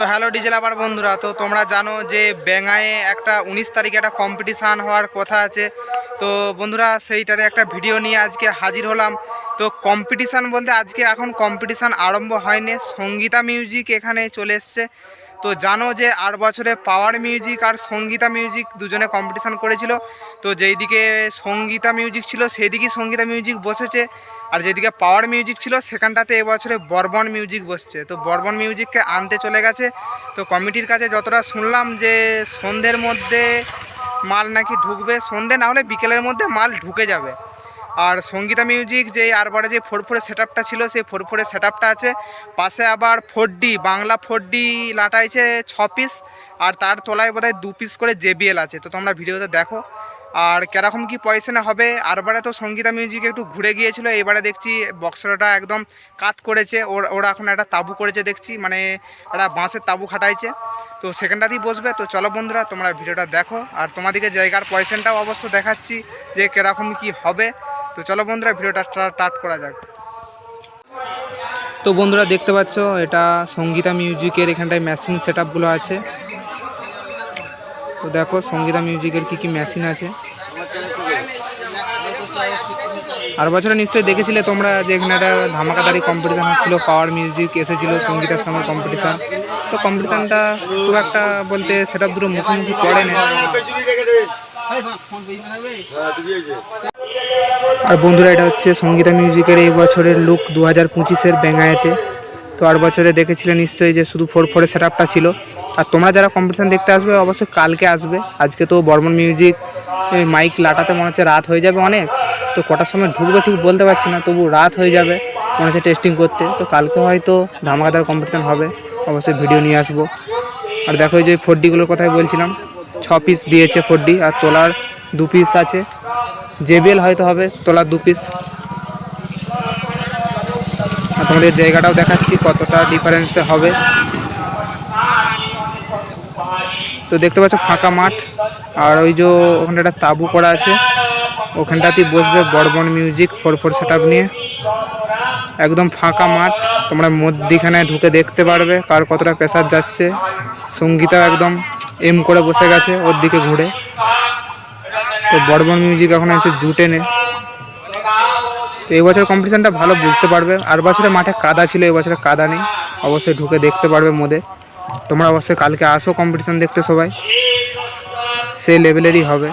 তো hello diesel আবার বন্ধুরা, তো তোমরা জানো যে বেঙ্গায়ে একটা উনিশ তারিখে একটা কম্পিটিশান হওয়ার কথা আছে। তো বন্ধুরা, সেইটারে একটা ভিডিও নিয়ে আজকে হাজির হলাম। তো কম্পিটিশান বলতে আজকে এখন কম্পিটিশান আরম্ভ হয়নি। সঙ্গীতা মিউজিক এখানে চলে এসছে। তো জানো যে আট বছরে পাওয়ার মিউজিক আর সঙ্গীতা মিউজিক দুজনে কম্পিটিশান করেছিল। তো যেই দিকে সঙ্গীতা মিউজিক ছিল সেই দিকেই সঙ্গীতা মিউজিক বসেছে। আর যেদিকে পাওয়ার মিউজিক ছিল, সেখানটাতে এবছরে বর্বন মিউজিক বসছে। তো বর্বন মিউজিককে আনতে চলে গেছে। তো কমিটির কাছে যতটা শুনলাম যে, সন্ধ্যের মধ্যে মাল নাকি ঢুকবে, সন্ধ্যে না হলে বিকেলের মধ্যে মাল ঢুকে যাবে। আর সঙ্গীতা মিউজিক যে আরবারে যে ফোর ফোরের সেট ছিল, সেই ফোর ফোরের সেট আছে। পাশে আবার four D Bangla four D লাটাইছে ছ পিস আর তার তলায় বোধহয় দু পিস করে জেবিএল আছে। তো তোমরা ভিডিওতে দেখো। আর কেরকম কি পয়সা হবে? আরবারে তো সঙ্গীতা মিউজিক একটু ঘুরে গিয়েছিল, এবারে দেখছি বক্সটা একদম কাত করেছে, ওর এখন একটা তাবু করেছে দেখছি মানে একটা বাঁশের তাবু খাটাইছে। তো সেখানটাতেই বসবে, তো চলো বন্ধুরা, তোমরা ভিডিওটা দেখো, আর তোমাদেরকে জায়গার পয়সাটাও অবশ্য দেখাচ্ছি যে কেরকম কি হবে। তো চলো বন্ধুরা, ভিডিওটা স্টার্ট করা যাক। তো বন্ধুরা, দেখতে পাচ্ছ, এটা সঙ্গীতা মিউজিকের এখানটায় মেশিন সেট আছে। তো দেখো সঙ্গীতা মিউজিকের কি কি মেশিন আছে। আর বছরে নিশ্চয়ই দেখেছিলে তোমরা যে এখানে একটা ধামাকাদারি কম্পিটিশান হচ্ছিল পাওয়ার মিউজিক এসেছিল, সঙ্গীতার সঙ্গে কম্পিটিশান তো কম্পিটিশানটা খুব একটা বলতে সেটা দুটো মুখোমুখি পড়ে না আর বন্ধুরা, এটা হচ্ছে সঙ্গীতা মিউজিকের এই বছরের লুক দু হাজার পঁচিশের ব্যাঙ্গায়েতে তো আর বছরে দেখেছিলে নিশ্চয়ই যে শুধু ফোর ফোরের সেট ছিল। আর তোমরা যারা কম্পিটিশান দেখতে আসবে, অবশ্যই কালকে আসবে। আজকে তো বর্মন মিউজিক মাইক লাটাতে মনে হচ্ছে রাত হয়ে যাবে অনেক। তো কটার সময় ঢুকবে ঠিক বলতে পারছি না, তবু রাত হয়ে যাবে মনে হচ্ছে টেস্টিং করতে। তো কালকে হয়তো ধামাকাদার কম্পিটিশান হবে, অবশ্যই ভিডিও নিয়ে আসব। আর দেখো যে ফোর ডিগুলোর কথাই বলছিলাম, ছ পিস দিয়েছে ফোর ডি আর তোলার দু পিস আছে। জেবিএল হয়তো হবে, তোলার দু পিস আর তোমাদের জায়গাটাও দেখাচ্ছি কতটা ডিফারেন্সে হবে। তো দেখতে পাচ্ছ ফাঁকা মাঠ, আর ওই যে ওখানে একটা তাবু করা আছে। ওখানটাতেই বসবে বড়বন মিউজিক, ফোর ফোর সেট নিয়ে। একদম ফাঁকা মাঠ, তোমরা মধ্যিখানে ঢুকে দেখতে পারবে কার কতটা প্রেসার যাচ্ছে। সঙ্গীতা একদম এম করে বসে গেছে ওর দিকে ঘুরে। তো বড়বন মিউজিক এখন এসে জুটে নে। তো এই বছর কম্পিটিশানটা ভালো বুঝতে পারবে। আর বছরে মাঠে কাদা ছিল, এই বছরে কাদা নেই। অবশ্যই ঢুকে দেখতে পারবে মোদে। তোমরা অবশ্যই কালকে আসো কম্পিটিশান দেখতে সবাই। সেই লেভেলেরই হবে।